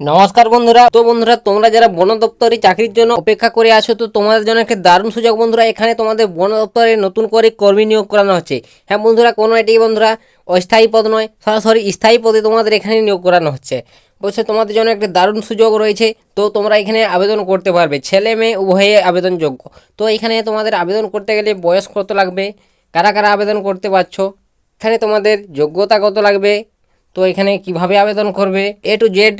নমস্কার বন্ধুরা। তো বন্ধুরা, তোমরা যারা বন দপ্তরে চাকরির জন্য অপেক্ষা করে আছো, তো তোমাদের জন্য একটা দারুণ সুযোগ বন্ধুরা, এখানে তোমাদের বন দপ্তরে নতুন করে কর্মী নিয়োগ করানো হচ্ছে। হ্যাঁ বন্ধুরা, কোনো এটি বন্ধুরা অস্থায়ী পদ নয়, সরাসরি স্থায়ী পদে তোমাদের এখানে নিয়োগ করানো হচ্ছে। বলছে তোমাদের জন্য একটা দারুণ সুযোগ রয়েছে, তো তোমরা এখানে আবেদন করতে পারবে, ছেলে মেয়ে উভয়ে আবেদনযোগ্য। তো এখানে তোমাদের আবেদন করতে গেলে বয়স কত লাগবে, কারা কারা আবেদন করতে পারছ, এখানে তোমাদের যোগ্যতা কত লাগবে, তো এখানে কীভাবে আবেদন করবে, এ টু জেড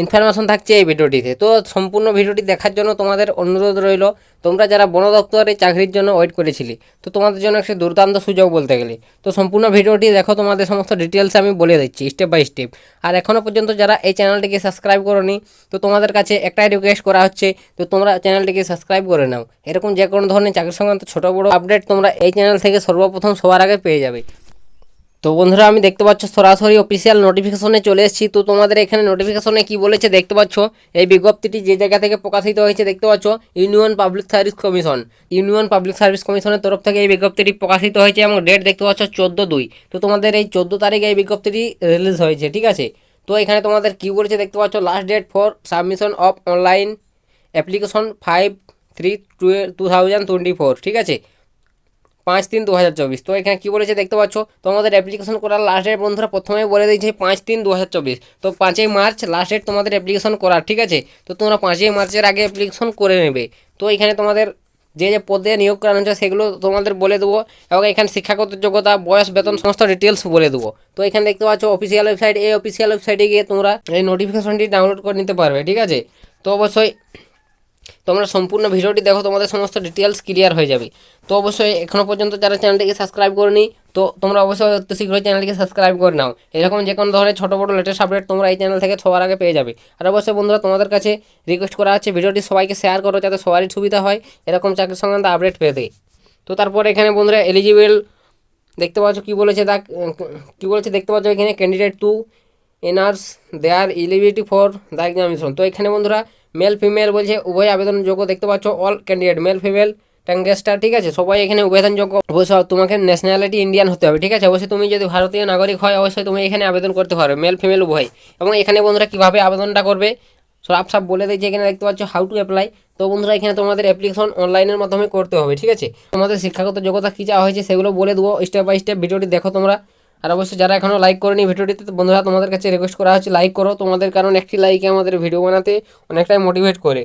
ইনফরমেশন থাকছে এই ভিডিওটিতে। তো সম্পূর্ণ ভিডিওটি দেখার জন্য তোমাদের অনুরোধ রইল, তোমরা যারা বন দপ্তরে চাকরির জন্য ওয়েট করেছিলে, তো তোমাদের জন্য একটা দুর্দান্ত সুযোগ বলতে গেলে। তো সম্পূর্ণ ভিডিওটি দেখো, তোমাদের সমস্ত ডিটেলস আমি বলে দিচ্ছি স্টেপ বাই স্টেপ আর এখনও পর্যন্ত যারা এই চ্যানেলটিকে সাবস্ক্রাইব করোনি, তো তোমাদের কাছে একটাই রিকোয়েস্ট করা হচ্ছে, তো তোমরা চ্যানেলটিকে সাবস্ক্রাইব করে নাও। এরকম যে কোনো ধরনের চাকরি সংক্রান্ত ছোটো বড়ো আপডেট তোমরা এই চ্যানেল থেকে সর্বপ্রথম সবার আগে পেয়ে যাবে। তো বন্ধুরা, আমি দেখতে পাচ্ছ সরাসরি অফিসিয়াল নোটিফিকেশনে চলে এসেছি। তো তোমাদের এখানে নোটিফিকেশনে কি বলেছে দেখতে পাচ্ছ? এই বিজ্ঞপ্তিটি যে জায়গা থেকে প্রকাশিত হয়েছে দেখতে পাচ্ছ union public service commission union public service কমিশনের তরফ থেকে এই বিজ্ঞপ্তিটি প্রকাশিত হয়েছে এবং ডেট দেখতে পাচ্ছ চোদ্দ দুই। তো তোমাদের এই চোদ্দ তারিখে এই বিজ্ঞপ্তিটি রিলিজ হয়েছে, ঠিক আছে? তো এখানে তোমাদের কি বলেছে দেখতে পাচ্ছ? Last date for submission of online application five three two thousand twenty four ঠিক আছে? পাঁচ তিন দু হাজার চব্বিশ। তো এখানে কী বলেছে দেখতে পাচ্ছ? তোমাদের অ্যাপ্লিকেশন করার লাস্ট ডেট বন্ধুরা প্রথমে বলে দিয়েছে পাঁচ তিন দু হাজার চব্বিশ। তো পাঁচই মার্চ লাস্ট ডেট তোমাদের অ্যাপ্লিকেশন করার, ঠিক আছে? তো তোমরা পাঁচই মার্চের আগে অ্যাপ্লিকেশন করে নেবে। তো এখানে তোমাদের যে যে পদে নিয়োগ করানো হচ্ছে সেগুলো তোমাদের বলে দেবো এবং এখানে শিক্ষাগত যোগ্যতা, বয়স, বেতন সমস্ত ডিটেলস বলে দেবো। তো এখানে দেখতে পাচ্ছ অফিসিয়াল ওয়েবসাইট এই অফিসিয়াল ওয়েবসাইটে গিয়ে তোমরা এই নোটিফিকেশনটি ডাউনলোড করে নিতে পারবে, ঠিক আছে? তো অবশ্যই তোমরা সম্পূর্ণ ভিডিওটি দেখো, তোমাদের সমস্ত ডিটেলস ক্লিয়ার হয়ে যাবে। তো অবশ্যই এখনও পর্যন্ত যারা চ্যানেলটিকে সাবস্ক্রাইব করেনি, তো তোমরা অবশ্যই অতি শীঘ্রই চ্যানেলটিকে সাবস্ক্রাইব করে নাও। এরকম যে কোনো ধরনের ছোটো বড়ো লেটেস্ট আপডেট তোমরা এই চ্যানেল থেকে সবার আগে পেয়ে যাবে। আর অবশ্যই বন্ধুরা, তোমাদের কাছে রিকোয়েস্ট করা হচ্ছে ভিডিওটি সবাইকে শেয়ার করো যাতে সবারই সুবিধা হয়, এরকম চাকরি সংক্রান্ত আপডেট পেতে। তো তারপর এখানে বন্ধুরা এলিজিবল দেখতে পাচ্ছ কী বলেছে তা, কী বলেছে দেখতে পাচ্ছ এখানে candidate to এনার্স their eligibility for the examination তো এখানে বন্ধুরা মেল ফিমেল বলছে, উভয় আবেদনযোগ্য দেখতে পাচ্ছ all candidate male female transgender ঠিক আছে? সবাই এখানে আবেদনযোগ্য অবশ্যই তোমাকে ন্যাশনালিটি ইন্ডিয়ান হতে হবে, ঠিক আছে? অবশ্যই তুমি যদি ভারতীয় নাগরিক হয়, অবশ্যই তুমি এখানে আবেদন করতে পারবে মেল ফিমেল উভয়। এবং এখানে বন্ধুরা কীভাবে আবেদনটা করবে, সব সব বলে দিয়েছে এখানে, দেখতে পাচ্ছ হাউ টু অ্যাপ্লাই তো বন্ধুরা, এখানে তোমাদের অ্যাপ্লিকেশন অনলাইনের মাধ্যমে করতে হবে, ঠিক আছে? তোমাদের শিক্ষাগত যোগ্যতা কী চাওয়া হয়েছে, সেগুলো বলে দেবো স্টেপ বাই স্টেপ ভিডিওটি দেখো তোমরা। আর অবশ্যই যারা এখনও লাইক করেনি ভিডিওটিতে বন্ধুরা তোমাদের কাছে রিকোয়েস্ট করা হচ্ছে লাইক করো। তোমাদের কারণ একটি লাইকে আমাদের ভিডিও বানাতে অনেকটাই মোটিভেট করে।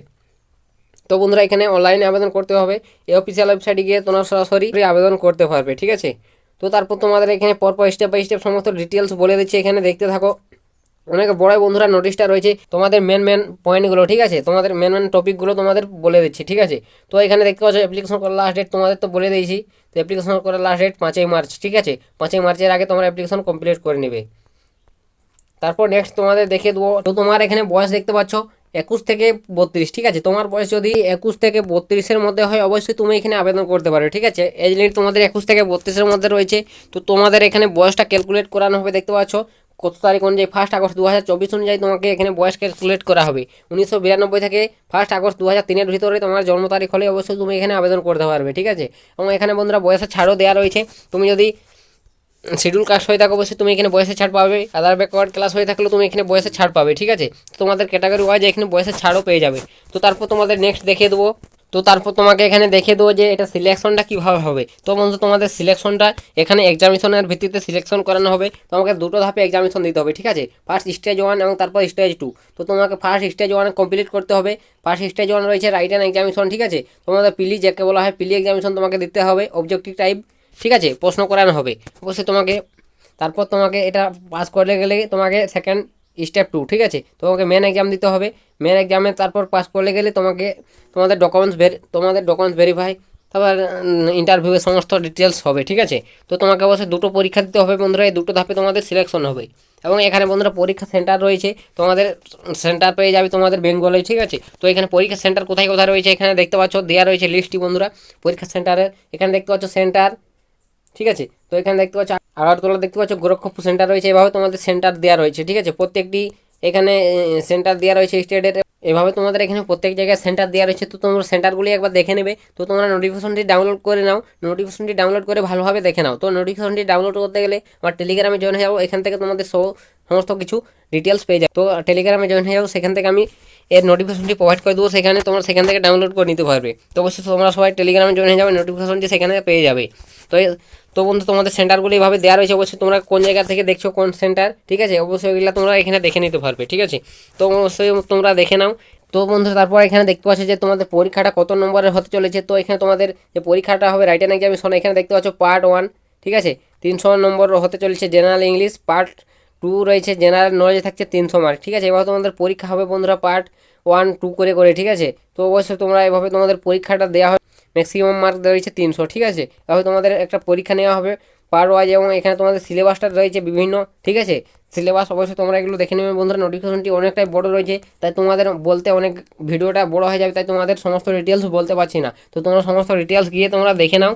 তো বন্ধুরা, এখানে অনলাইনে আবেদন করতে হবে। এই অফিসিয়াল ওয়েবসাইটে গিয়ে তোমরা সরাসরি আবেদন করতে পারবে, ঠিক আছে? তো তারপর তোমাদের এখানে পরপর স্টেপ বাই স্টেপ সমস্ত ডিটেলস বলে দিচ্ছি। এখানে দেখতে থাকো। অনেক বড় বন্ধুরা নোটিশটা রয়েছে। তোমাদের মেন মেন পয়েন্টগুলো ঠিক আছে? তোমাদের মেন মেন টপিকগুলো তোমাদের বলে দিচ্ছি, ঠিক আছে? তো এখানে দেখতে পাচ্ছ অ্যাপ্লিকেশন করার লাস্ট ডেট তোমাদের তো বলে দিয়েছি। তো অ্যাপ্লিকেশন করার লাস্ট ডেট পাঁচই মার্চ, ঠিক আছে? পাঁচই মার্চের আগে তোমার অ্যাপ্লিকেশন কমপ্লিট করে নেবে। তারপর নেক্সট তোমাদের দেখে দেবো। তো তোমার এখানে বয়স দেখতে পাচ্ছ, একুশ থেকে বত্রিশ, ঠিক আছে? তোমার বয়স যদি একুশ থেকে বত্রিশের মধ্যে হয়, অবশ্যই তুমি এখানে আবেদন করতে পারো, ঠিক আছে? এজ লিমিট তোমাদের একুশ থেকে বত্রিশের মধ্যে রয়েছে। তো তোমাদের এখানে বয়সটা ক্যালকুলেট করানো হবে, দেখতে পাচ্ছ? কত তারিখ অনুযায়ী ফার্স্ট আগস্ট দু হাজার চব্বিশ অনুযায়ী তোমাকে এখানে বয়স ক্যালকুলেট করা হবে। উনিশশো বিরানব্বই থেকে ফার্স্ট আগস্ট দু হাজার তিনের ভিতরে তোমার জন্ম তারিখ হলে অবশ্যই তুমি এখানে আবেদন করতে পারবে, ঠিক আছে? এবং এখানে বন্ধুরা বয়সের ছাড়ও দেওয়া রয়েছে। তুমি যদি শিডিউল কাস্ট হয়ে থাকো, অবশ্যই তুমি এখানে বয়সে ছাড় পাবে। আধার ব্যাকওয়ার্ড ক্লাস হয়ে থাকলেও তুমি এখানে বয়সে ছাড় পাবে, ঠিক আছে? তোমাদের ক্যাটাগরি ওয়াইজ এখানে বয়সে ছাড়ও পেয়ে যাবে। তো তারপর তোমাদের নেক্সট দেখিয়ে দেবো। তো তারপর তোমাকে এখানে দেখে দেবো যে এটা সিলেকশনটা কীভাবে হবে। তো বন্ধু, তোমাদের সিলেকশনটা এখানে এক্সামিশনের ভিত্তিতে সিলেকশন করানো হবে। তোমাকে দুটো ধাপে এক্সামিশন দিতে হবে, ঠিক আছে? ফার্স্ট স্টেজ ওয়ান এবং তারপর স্টেজ টু তো তোমাকে ফার্স্ট স্টেজ ওয়ান কমপ্লিট করতে হবে। ফার্স্ট স্টেজ ওয়ান রয়েছে রাইট অ্যান্ড এক্সামিশন ঠিক আছে? তোমাদের পিলি যাকে বলা হয় পিলি এক্সামিশন তোমাকে দিতে হবে অবজেক্টিভ টাইপ ঠিক আছে? প্রশ্ন করানো হবে। অবশ্যই তোমাকে, তারপর তোমাকে এটা পাস করে গেলে তোমাকে সেকেন্ড স্টেপ টু ঠিক আছে? তোমাকে মেন এক্সাম দিতে হবে। মেন এক্সামে তারপর পাস করলে গেলে তোমাকে, তোমাদের ডকুমেন্টস ভেরি তোমাদের ডকুমেন্টস ভেরিফাই তারপর ইন্টারভিউয়ের সমস্ত ডিটেলস হবে, ঠিক আছে? তো তোমাকে অবশ্যই দুটো পরীক্ষা দিতে হবে বন্ধুরা, এই দুটো ধাপে তোমাদের সিলেকশন হবে। এবং এখানে বন্ধুরা পরীক্ষা সেন্টার রয়েছে, তোমাদের সেন্টার পেয়ে যাবে তোমাদের বেঙ্গলে ঠিক আছে? তো এখানে পরীক্ষা সেন্টার কোথায় কোথায় রয়েছে, এখানে দেখতে পাচ্ছ দেওয়া রয়েছে লিস্টটি বন্ধুরা, পরীক্ষা সেন্টারের এখানে দেখতে পাচ্ছ সেন্টার ঠিক আছে? তো এখানে দেখতে পাচ্ছ আগরতলা দেখতে পাচ্ছ, গোরক্ষপুর সেন্টার রয়েছে, এভাবে তোমাদের সেন্টার দেওয়া রয়েছে, ঠিক আছে? প্রত্যেকটি এখানে সেন্টার দেওয়া রয়েছে স্টেটের এভাবে তোমাদের এখানে প্রত্যেক জায়গায় সেন্টার দেওয়া রয়েছে। তো তোমরা সেন্টারগুলি একবার দেখে নেবে। তো তোমরা নোটিফিকেশনটি ডাউনলোড করে নাও। নোটিফিকেশনটি ডাউনলোড করে ভালোভাবে দেখে নাও। তো নোটিফিকেশনটি ডাউনলোড করতে গেলে আমার টেলিগ্রামে জয়েন হয়ে যাব। এখান থেকে তোমাদের সো সমস্ত কিছু ডিটেলস পেয়ে যাবে। তো টেলিগ্রামে জয়েন হয়ে যাব। সেখান থেকে আমি এর নোটিফিকেশনটি প্রোভাইড করে দেবো। সেখানে তোমরা সেখান থেকে ডাউনলোড করে নিতে পারবে। তো অবশ্যই তোমরা সবাই টেলিগ্রামে জয়েন হয়ে যাবে। নোটিফিকেশনটি সেখানে পেয়ে যাবে। তো তো বন্ধু, তোমাদের সেন্টারগুলো এইভাবে দেওয়া রয়েছে, অবশ্যই তোমরা কোন জায়গা থেকে দেখছ কোন সেন্টার ঠিক আছে? অবশ্যই ওইগুলো তোমরা এখানে দেখে নিতে পারবে, ঠিক আছে? তো অবশ্যই তোমরা দেখে নাও। তো বন্ধু, তারপর এখানে দেখতে পাচ্ছ যে তোমাদের পরীক্ষাটা কত নম্বরের হতে চলেছে। তো এখানে তোমাদের যে পরীক্ষাটা হবে রাইটার এক্সামিনেশন এখানে দেখতে পাচ্ছ পার্ট ওয়ান ঠিক আছে? তিনশো নম্বর হতে চলেছে জেনারেল ইংলিশ পার্ট টু রয়েছে জেনারেল নলেজে থাকছে তিনশো মার্ক ঠিক আছে? এবার তোমাদের পরীক্ষা হবে বন্ধুরা পার্ট ওয়ান টু করে করে, ঠিক আছে? তো অবশ্যই তোমরা এভাবে তোমাদের পরীক্ষাটা দেওয়া হবে ম্যাক্সিমাম মার্ক রয়েছে তিনশো, ঠিক আছে? এভাবে তোমাদের একটা পরীক্ষা নেওয়া হবে, পার ওয়াইজ এবং এখানে তোমাদের সিলেবাসটা রয়েছে বিভিন্ন, ঠিক আছে? সিলেবাস অবশ্যই তোমরা এগুলো দেখে নেবে বন্ধুরা নোটিফিকেশনটি অনেকটাই বড় রয়েছে, তাই তোমাদের বলতে অনেক ভিডিওটা বড় হয়ে যাবে, তাই তোমাদের সমস্ত ডিটেলস বলতে পারছি না। তো তোমরা সমস্ত ডিটেলস গিয়ে তোমরা দেখে নাও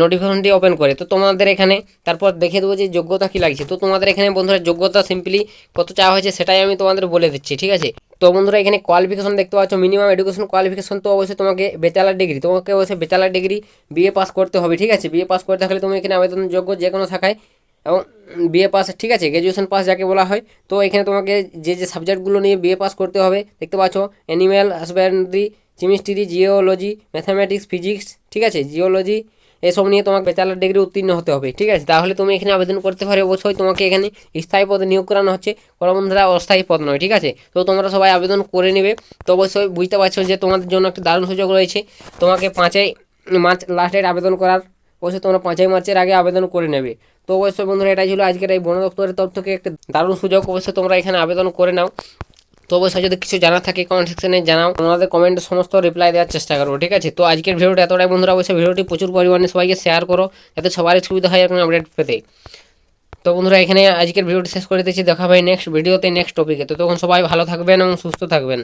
নোটিফিকেশনটি ওপেন করে। তো তোমাদের এখানে, তারপর দেখে দেবো যে যোগ্যতা কী লাগছে। তো তোমাদের এখানে বন্ধুরা যোগ্যতা সিম্পলি কত চাওয়া হয়েছে সেটাই আমি তোমাদের বলে দিচ্ছি, ঠিক আছে? তো বন্ধুরা, এখানে কোয়ালিফিকেশন দেখতে পাচ্ছ মিনিমাম এডুকেশন কোয়ালিফিকেশন তো অবশ্যই তোমাকে ব্যাচেলার ডিগ্রি তোমাকে অবশ্যই ব্যাচেলার ডিগ্রি বিএ পাস করতে হবে, ঠিক আছে? বিএ পাস করতে হলে তুমি এখানে আবেদনযোগ্য যে কোনো শাখায়, এবং বিএ পাস ঠিক আছে? গ্র্যাজুয়েশন পাস যাকে বলা হয়, তো এখানে তোমাকে যে যে সাবজেক্টগুলো নিয়ে বিএ পাস করতে হবে, দেখতে পাচ্ছ animal husbandry chemistry geology mathematics physics ঠিক আছে? জিওলজি এসব নিয়ে তোমাকে ব্যাচেলার ডিগ্রি উত্তীর্ণ হতে হবে, ঠিক আছে? তাহলে তুমি এখানে আবেদন করতে পারো, অবশ্যই তোমাকে এখানে স্থায়ী পদে নিয়োগ করানো হচ্ছে। কোনো বন্ধুরা অস্থায়ী পদ নয়, ঠিক আছে? তো তোমরা সবাই আবেদন করে নেবে। তো অবশ্যই বুঝতে পারছ যে তোমাদের জন্য একটা দারুণ সুযোগ রয়েছে। তোমাকে পাঁচই মার্চ লাস্ট ডেট আবেদন করার, অবশ্যই তোমরা পাঁচই মার্চের আগে আবেদন করে নেবে। তো অবশ্যই বন্ধুরা, এটাই ছিল আজকের এই বন দপ্তরের তরফ থেকে। একটা দারুণ সুযোগ অবশ্যই তোমরা এখানে আবেদন করে নাও। তো অবশ্যই যদি কিছু জানা থাকে কমেন্ট সেকশনে জানাও। তোমাদের কমেন্টে সমস্ত রিপ্লাই দেওয়ার চেষ্টা করব, ঠিক আছে? তো আজকের ভিডিওটা এতটাই বন্ধুরা, অবশ্যই ভিডিওটি প্রচুর পরিমাণে সবাইকে শেয়ার করো, যাতে সবারই সুবিধা হয় এরকম আপডেট পেতে। তো বন্ধুরা, এখানে আজকের ভিডিওটি শেষ করে দিচ্ছি, দেখা হবে নেক্সট ভিডিওতে নেক্সট টপিকে তো তখন সবাই ভালো থাকবেন এবং সুস্থ থাকবেন।